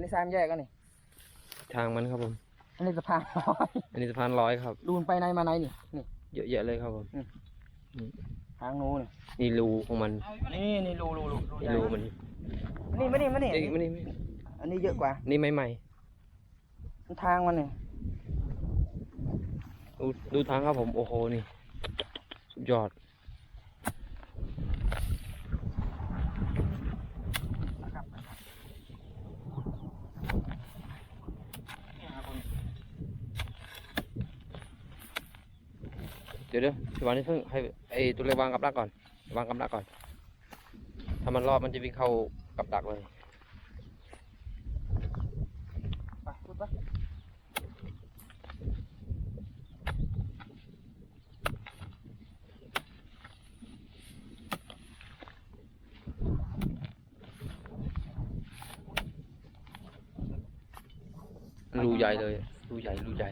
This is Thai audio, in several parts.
นนี้สามแยกกันนี่ทางมันครับผม อันนี้สะพานลอยอันนี้สะพานลอยครับรูนไปในมาในนี่นี่ เยอะแยะเลยครับผมทางนู้นนี่รูของมันนี่นี่รูรูรูรูนี่รูมันนี่ไม่นี่ไม่นี่เอ้ยไม่นี่ไม่อันนี้เยอะกว่านี่ไม่ใหม่ทางมันนี่ดูดูทางครับผมโอ้โหนี่สุดยอด เดี๋ยวเดี๋ยวพี่วันนี้เพิ่งให้ไอ้ตัวเล็กวางกับดักก่อน วางกับดักก่อน ถ้ามันรอดมันจะวิ่งเข้ากับดักเลยไปพูดไปรูใหญ่เลยรูใหญ่รูใหญ่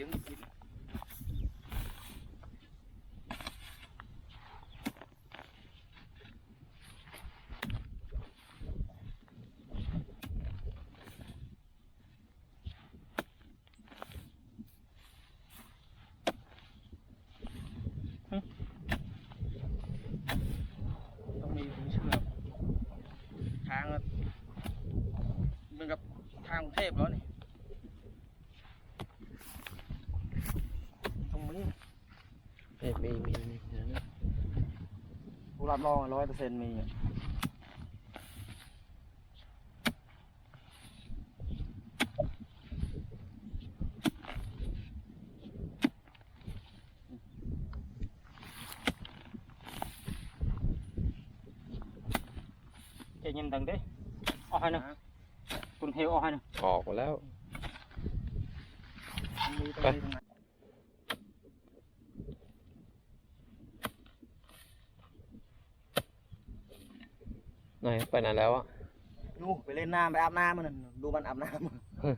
สียงกินต้องมีถึงเชือกทางอะเหมือนกับทางกรุงเทพแล้วนี่ตรงนี้ เอ้ยมีมีมีเดี๋ยวนะ กูรับรองร้อยเปอร์เซ็นต์มีอะใจเย็นดังเด้ออกให้นะคุณเฮลออกให้นะออกหมดแล้วมีตรงนี้ตรงนั้น ไหนไปไหนแล้วอะนู่นไปเล่นน้ำไปอาบน้ำมันน่ะดูมันอาบน้ำฮึ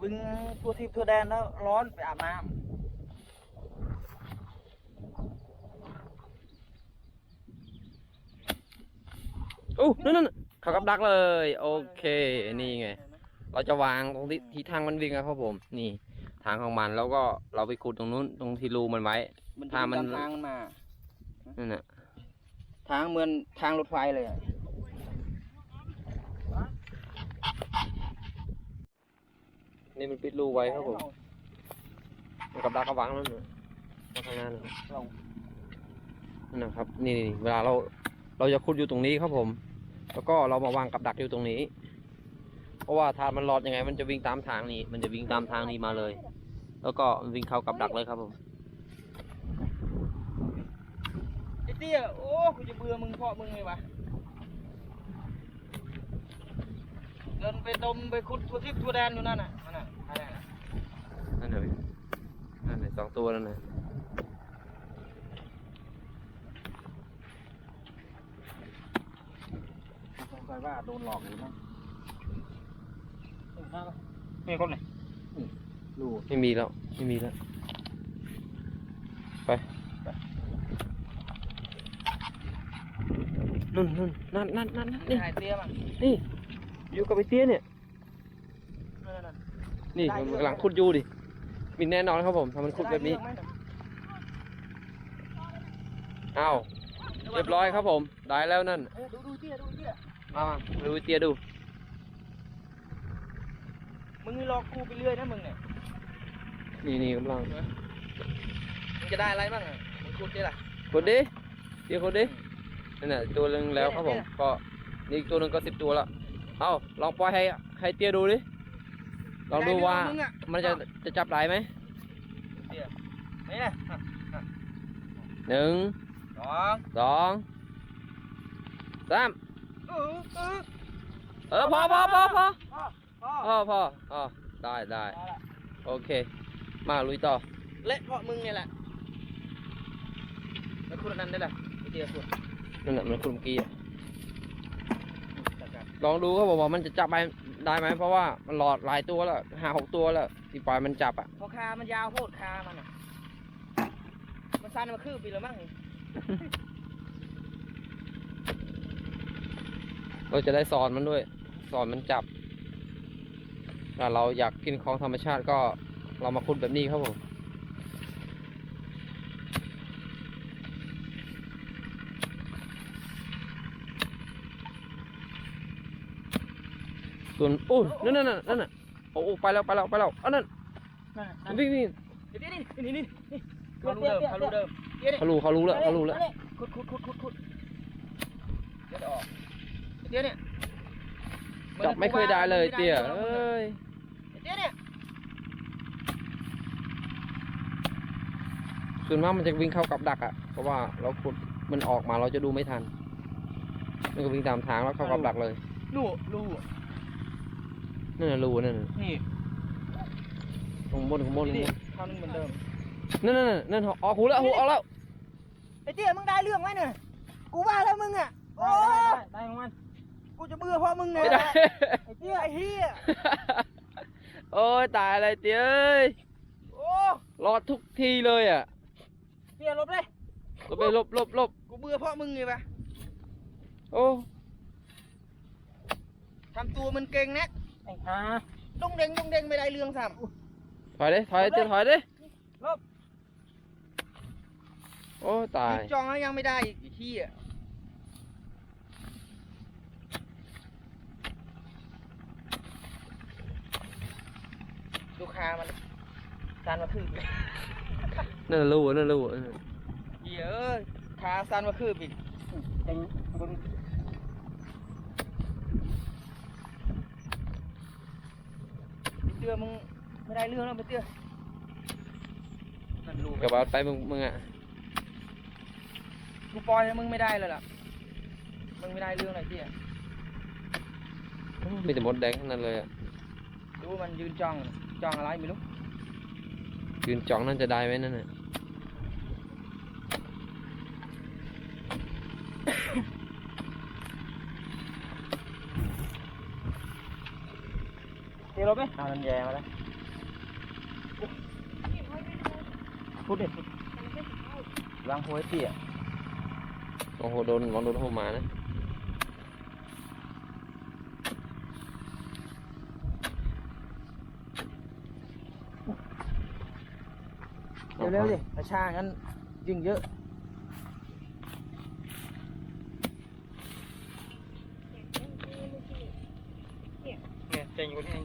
วิ่งทั่วทิพย์ทั่วแดนแล้วร้อนไปอาบน้โอ้นั่นนั่นเขากับดักเลย โอเค นี่ไง เราจะวางตรงที่ที่ทางมันวิ่งอะครับผม นี่ ทางของมันแล้วก็เราไปขุดตรงนู้นตรงที่รูมันไว้ มันถ้ามันตทางมันมานั่นน่ะ ทางเหมือนทางรถไฟเลยอะนี่มันปิดรูไว้ครับผมมันกับดักก็วางนั่นน่ะวางางหน้าน่ะลงนั่นนะครับ นี่เวลาเราเราจะขุดอยู่ตรงนี้ครับผม แล้วก็เรามาวางกับดักอยู่ตรงนี้ เพราะว่าถ้ามันรอดยังไง มันจะวิ่งตามทางนี้ มันจะวิ่งตามทางนี้มาเลย แล้วก็วิ่งเข้ากับดักเลยครับผม ไอ้ เตี้ย โอ้กูจะเบื่อมึงเพราะมึงไงวะ เดินไปดมไปขุดทั่วทิพย์ทั่วแดนอยู่นั่นน่ะนั่นน่ะอะไรน่ะนั่นเลยนั่นเลยสองตัวนั่นเลยสงสัยว่าโดนหลอกอยู่มั้งเออน่าปะนี่คนไหนรูไม่มีแล้ว ไม่มีแล้ว ไป นู่นนู่นนั่นนั่นนั่นนั่นนี่ถ่ายเตี้ยมั้งนี่ อยู่กับไอเตี้ยเนี่ยนั่นนั่นนี่ได้มันเยอะกำลังขุดอยู่ดิ มีแน่นอนครับผมถ้ามันขุดแบบนี้ได้เยอะไหมอ้าวเรียบร้อยครับผม ได้แล้วนั่นเออดูดูเตี้ยดูเตี้ยมามาดูไอ้เตี้ยดู มึงนี่หลอกกูไปเรื่อยนะมึงเนี่ยนี่นี่กำลังมึงจะได้อะไรบ้างอะมึงขุดดิล่ะขุดดิเตี้ยขุดดิ นั่นน่ะตัวหนึงแล้วครับผมก็นี่อีกตัวหนึงก็สิบตัวแล้วเอาลองปล่อยให้ให้เตี้ยดูดิลองดูว่าได้เรื่องมึงอะมันจะจะจับได้ไหมเตี้ยนี่นะอะหนึ่งสองสองสามเออเออเออพอพอพอพอพ่อพ่อพอพออ๋อได้ได้เอาละโอเค มาลุยต่อเละเพราะมึงเนี่ยแหละแล้วคุณอันนั้นได้ล่ะไอ้เตี้ยคุณ นั่นแหละมันคุณเมื่อกี้อะจัดการลองดูครับผมว่ามันจะจับไปได้ไหมเพราะว่ามันหลอดหลายตัวแล้วห้าหกตัวแล้วที่ปล่อยมันจับอะเพราะคามันยาวโพดคามันอะมันสั้นมาคืบปีแล้วมั้งนี่เราจะได้สอนมันด้วย สอนมันจับถ้าเราอยากกินของธรรมชาติก็เรามาขุดแบบนี้ครับผม ส่วนโอ้ยนั่นนั่นนั่นนั่นน่ะโอ้โอ้ไปแล้วไปแล้วไปแล้วอันนั้นวิ่งวิ่งเดี๋ยวนี่นี่นี่นี่เขารู้เดิมเขารู้เดิมเดี๋ยวนี่เขารู้เขารู้แล้วเขารู้แล้วขุดขุดขุดขุดขุดเดี๋ยวจะออกเดี๋ยวเนี่ยจับไม่เคยได้เลยเตี้ยเอ้ยเดี๋ยวเนี่ยส่วนมากมันจะวิ่งเข้ากับดักอะเพราะว่าเราขุดมันออกมาเราจะดูไม่ทัน มันก็วิ่งตามทางแล้วเข้ากับดักเลยลู่ลู่ นั่นน่ะรูนั่นน่ะนี่ข้างบนข้างบนข้างบนี่นเท่านึงเหมือนเดิมนั่นนั่นนั่นนั่นออกหูแล้วหูออกแล้วไอ้เตี้ยมึงได้เรื่องไหมเนี่ยกูว่าแล้วมึงอะโอ้ได้ของมันกูจะเบื่อเพราะมึงเนี่ยไม่ได้ไอ้เตี้ยไอ้เฮียโอ้ยตายอะไรเตี้ยเอ้ยโอ้รอดทุกทีเลยอะเตี้ยหลบเลยลบไปลบลบลบกูเบื่อเพราะมึงไงปะโอ้ทำตัวมันเก่งนะ ไอ้ห่าต้องเด้งต้องเด้งไม่ได้เรื่องซ้ถอยดิถอยเตี้ยถอยดิลบโอ้ตายำจองแล้วยังไม่ได้อีกไอ้เฮียลูกค้ามันซันมาคืบเลยนั่นน่ะรูนั่นรูนั่นน่ะเหี้ยเอ้ยขาซันมาคืบอีกเต็งบน ไปเตือมึงไม่ได้เรื่องแล้วไปเตือนั่นลูกกระบาไปมึงมึงอะกูปล่อยให้มึงไม่ได้เลยล่ะมึงไม่ได้เรื่องอะไรเตี้ยมีแต่มดแดงทั้งนั้นเลยอะดูมันยืนจ้องจ้องอะไรไม่รู้ยืนจ้องนั่นจะได้ไหมนั่นน่ะ เตี้ยลบไหมเอานันแย่มาแล้วพูดดิวางหัวไอ้เตี้ยโอ้โหโดนลองโดนเข้ามานะเร็วๆดิกระชากงั้นยิงเยอะ เนี่ยเจ๋งกว่านี้เอง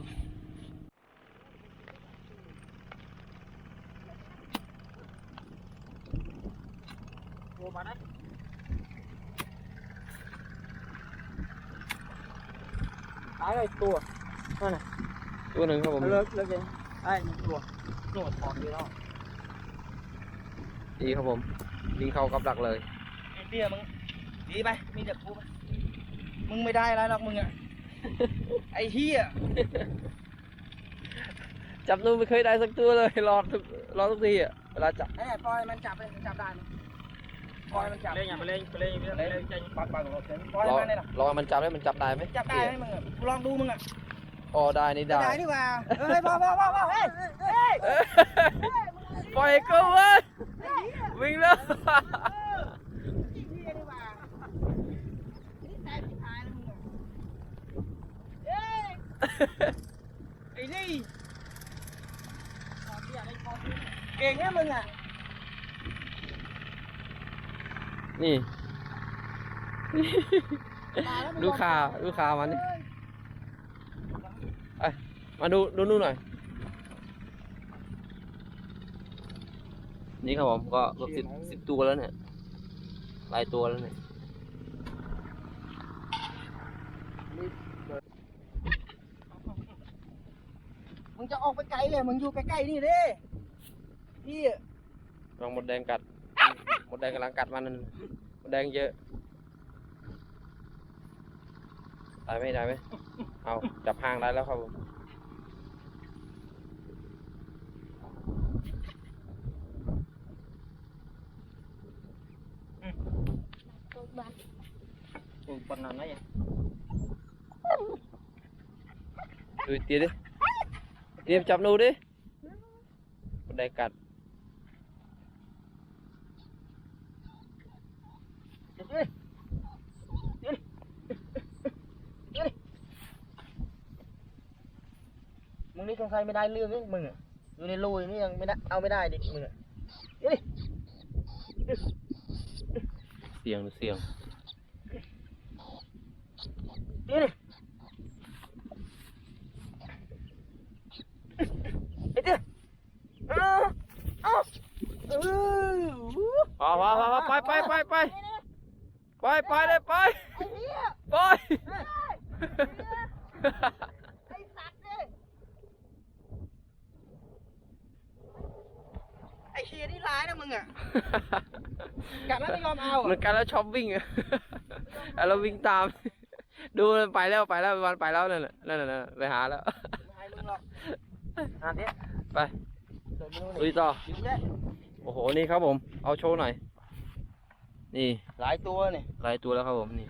โอ้ มาได้ตายเลยตัวนั่นน่ะตัวหนึ่งครับผมเลิกเลิกเลยไอ้หนึ่งตัวหนวดถอนอยู่แล้วดีครับผมวิ่งเข้ากับดักเลยไอ้เตี้ยมึงดีไปมีแต่กูไปมึงไม่ได้อะไรหรอกมึงอะไอ้เฮียจับนู่นไม่เคยได้สักตัวเลยรอดทุกรอดทุกทีอะเวลาจับไอ้ปล่อยมันจับเลยมันจับได้มั้ย ปล่อยมันจับเล่นอย่าไปเล่นไปเล่นไปเล่นเจ๋งปักปักกับรถเข็นปล่อยรอมันเลยล่ะรอมันจับได้มันจับได้ไหมจับได้ไหมมึงอะกูลองดูมึงอะอ๋อได้นี่ได้ได้นี่หว่าเฮ้ยพ่อพ่อพ่อพ่อเฮ้ยเฮ้ยเอ้ยปล่อยกูเว้ยวิ่งแล้วเฮียนี่หว่านี่ตายผิดทายแล้วมึงอะเฮ้ยไอ้นี่เก่งแค่มึงอะ นี่ ลูกค้าลูกค้ามันนี่เอ้ยมาดูดูนู่นหน่อย นี่ครับผมก็เกือบสิบสิบตัวแล้วเนี่ยหลายตัวแล้วเนี่ยมึงจะออกไปไกลเลยมึงอยู่ใกล้ๆนี่เด้พี่ลองมดแดงกัด มดแดงกำลังกัดมันนั่นมดแดงเยอะได้ไหมได้ไหมเอาจับหางได้แล้วครับผมปนนั้นนะยังดูเตียดิเตียจับหนูดิได้กัด มึงนี่สงสัยไม่ได้เรื่องนี่มึงอะอยู่ในรูอย่างนี่ยังไม่ได้เอาไม่ได้ดิมึงอะเสียงดูเสียงนี่ดิไอ้เจ้าเอาเอาเออพอพอพอพอไปไปไปไป ไปไปเลยไปไอ้เหี้ยไปไอ้สัตว์เนี่ยไอ้เฮียนี่ร้ายนะมึงอะกัดแล้วไม่ยอมเอาเหมือะอนกันแล้วชอบวิ่งอะแล้วเราวิ่งตาม ดูมันไปแล้วไปแล้ววันไปแล้วนั่นน่ะนั่นน่ะนั่นน่ะไปหาแล้ว ไม่ให้มึงหรอกอ่านดิไป เดินไปนู่นลุนี่ยต่อ ยิงได้โอ้โห นี่ครับผม เอาโชว์หน่อย นี่หลายตัวเนี่ยหลายตัวแล้วครับผมนี่